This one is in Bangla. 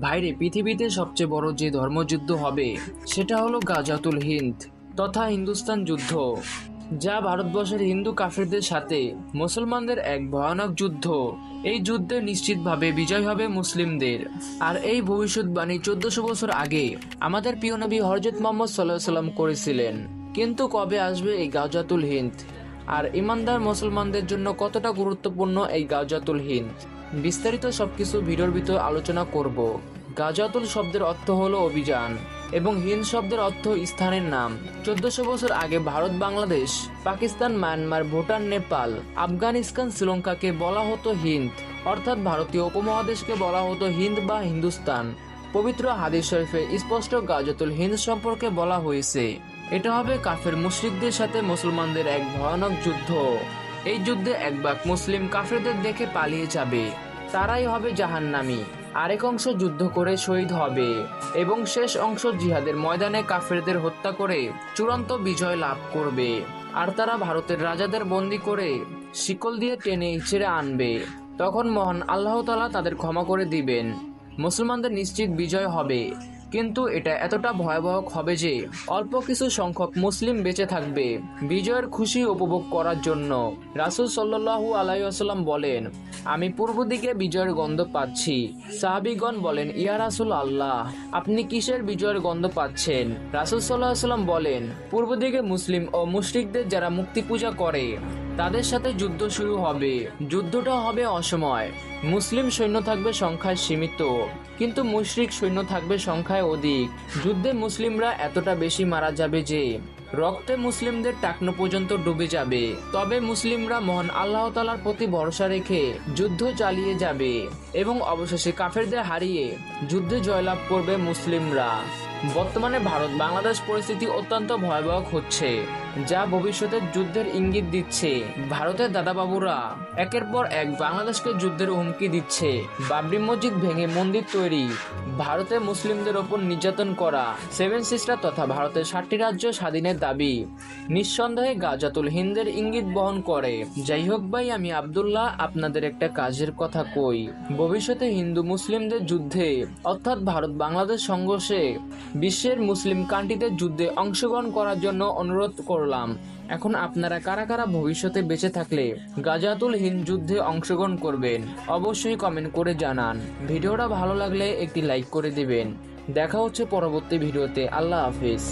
ভাইরে, পৃথিবীতে সবচেয়ে বড় যে ধর্মযুদ্ধ হবে, সেটা হলো গাজাতুল হিন্দ তথা হিন্দুস্তান যুদ্ধ, যা ভারতবর্ষের হিন্দু কাফিরদের সাথে মুসলমানদের এক ভয়ানক যুদ্ধ। এই যুদ্ধে নিশ্চিতভাবে বিজয় হবে মুসলিমদের। আর এই ভবিষ্যৎবাণী চোদ্দশো বছর আগে আমাদের প্রিয় নবী হরজত মোহাম্মদ সাল্লাহ সাল্লাম করেছিলেন। কিন্তু কবে আসবে এই গাজাতুল হিন্দ? আর ইমানদার মুসলমানদের জন্য কতটা গুরুত্বপূর্ণ এই গাজাতুল হিন্দ? বিস্তারিত সবকিছু ভিডিওর ভিতর আলোচনা করব। গাজাতুল শব্দের অর্থ হলো অভিযান এবং হিন্দ শব্দের অর্থ স্থানের নাম। চোদ্দশো বছর আগে ভারত, বাংলাদেশ, পাকিস্তান, মায়ানমার, ভুটান, নেপাল, আফগানিস্তান, শ্রীলঙ্কাকে বলা হতো হিন্দ। অর্থাৎ ভারতীয় উপমহাদেশকে বলা হতো হিন্দ বা হিন্দুস্তান। পবিত্র হাদিস শরীফে স্পষ্ট গাজাতুল হিন্দ সম্পর্কে বলা হয়েছে। এটা হবে কাফের মুশরিকদের সাথে মুসলমানদের এক ভয়ানক যুদ্ধ। এই যুদ্ধে এক ভাগ মুসলিম কাফেরদের দেখে পালিয়ে যাবে। তারাই হবে জাহান্নামী। আরেক অংশ যুদ্ধ করে শহীদ হবে এবং শেষ অংশ জিহাদের ময়দানে কাফেরদের হত্যা করে চূড়ান্ত বিজয় লাভ করবে। আর তারা ভারতের রাজাদের বন্দি করে শিকল দিয়ে টেনে ছেড়ে আনবে। তখন মহান আল্লাহ তালা তাদের ক্ষমা করে দিবেন। মুসলমানদের নিশ্চিত বিজয় হবে। কিন্তু এটা এতটা ভয়াবহ হবে যে অল্প কিছু সংখ্যক মুসলিম বেঁচে থাকবে। বিজয়ের খুশি উপভোগ করার জন্য রাসুল সাল্লাহু আলাইসাল্লাম বলেন আমি পূর্ব দিকে বিজয়ের গন্ধ পাচ্ছি। সাহাবিগণ বলেন, ইয়া রাসুল আল্লাহ, আপনি কিসের বিজয়ের গন্ধ পাচ্ছেন? রাসুল সাল্লাহ সাল্লাম বলেন, পূর্ব দিকে মুসলিম ও মুশরিকদের যারা মুক্তি পূজা করে, তাদের সাথে যুদ্ধ শুরু হবে। যুদ্ধটা হবে অসময়। মুসলিম সৈন্য থাকবে সংখ্যায় সীমিত, কিন্তু মুশরিক সৈন্য থাকবে সংখ্যায় অধিক। যুদ্ধে মুসলিমরা এতটা বেশি মারা যাবে যে রক্তে মুসলিমদের টাকনো পর্যন্ত ডুবে যাবে। তবে মুসলিমরা মহান আল্লাহ তালার প্রতি ভরসা রেখে যুদ্ধ চালিয়ে যাবে এবং অবশেষে কাফেরদের হারিয়ে যুদ্ধে জয়লাভ করবে মুসলিমরা। বর্তমানে ভারত বাংলাদেশ পরিস্থিতি অত্যন্ত ভয়াবহ হচ্ছে, যা ভবিষ্যতের যুদ্ধের ইঙ্গিত দিচ্ছে। ভারতের দাদাবাবুরা একের পর এক বাংলাদেশকে যুদ্ধের হুমকি দিচ্ছে। বাবরি মসজিদ ভেঙে মন্দির তৈরি, ভারতে মুসলিমদের ওপর নির্যাতন করা, সেভেন সিস্টার তথা ভারতের ষাটটি রাজ্য স্বাধীনের দাবি। নিঃসন্দেহে গাজাতুল হিন্দের ইঙ্গিত বহন করে। যাই হোক ভাই, আমি আবদুল্লাহ, আপনাদের একটা কাজের কথা কই। ভবিষ্যতে হিন্দু মুসলিমদের যুদ্ধে, অর্থাৎ ভারত বাংলাদেশ সংঘর্ষে বিশ্বের মুসলিম কান্ট্রিদের যুদ্ধে অংশগ্রহণ করার জন্য অনুরোধ করলাম। এখন আপনারা কারা কারা ভবিষ্যতে বেঁচে থাকলে গাজাতুল হিন্দ যুদ্ধে অংশগ্রহণ করবেন, অবশ্যই কমেন্ট করে জানান। ভিডিওটা ভালো লাগলে একটি লাইক করে দেবেন। দেখা হচ্ছে পরবর্তী ভিডিওতে। আল্লাহ হাফিজ।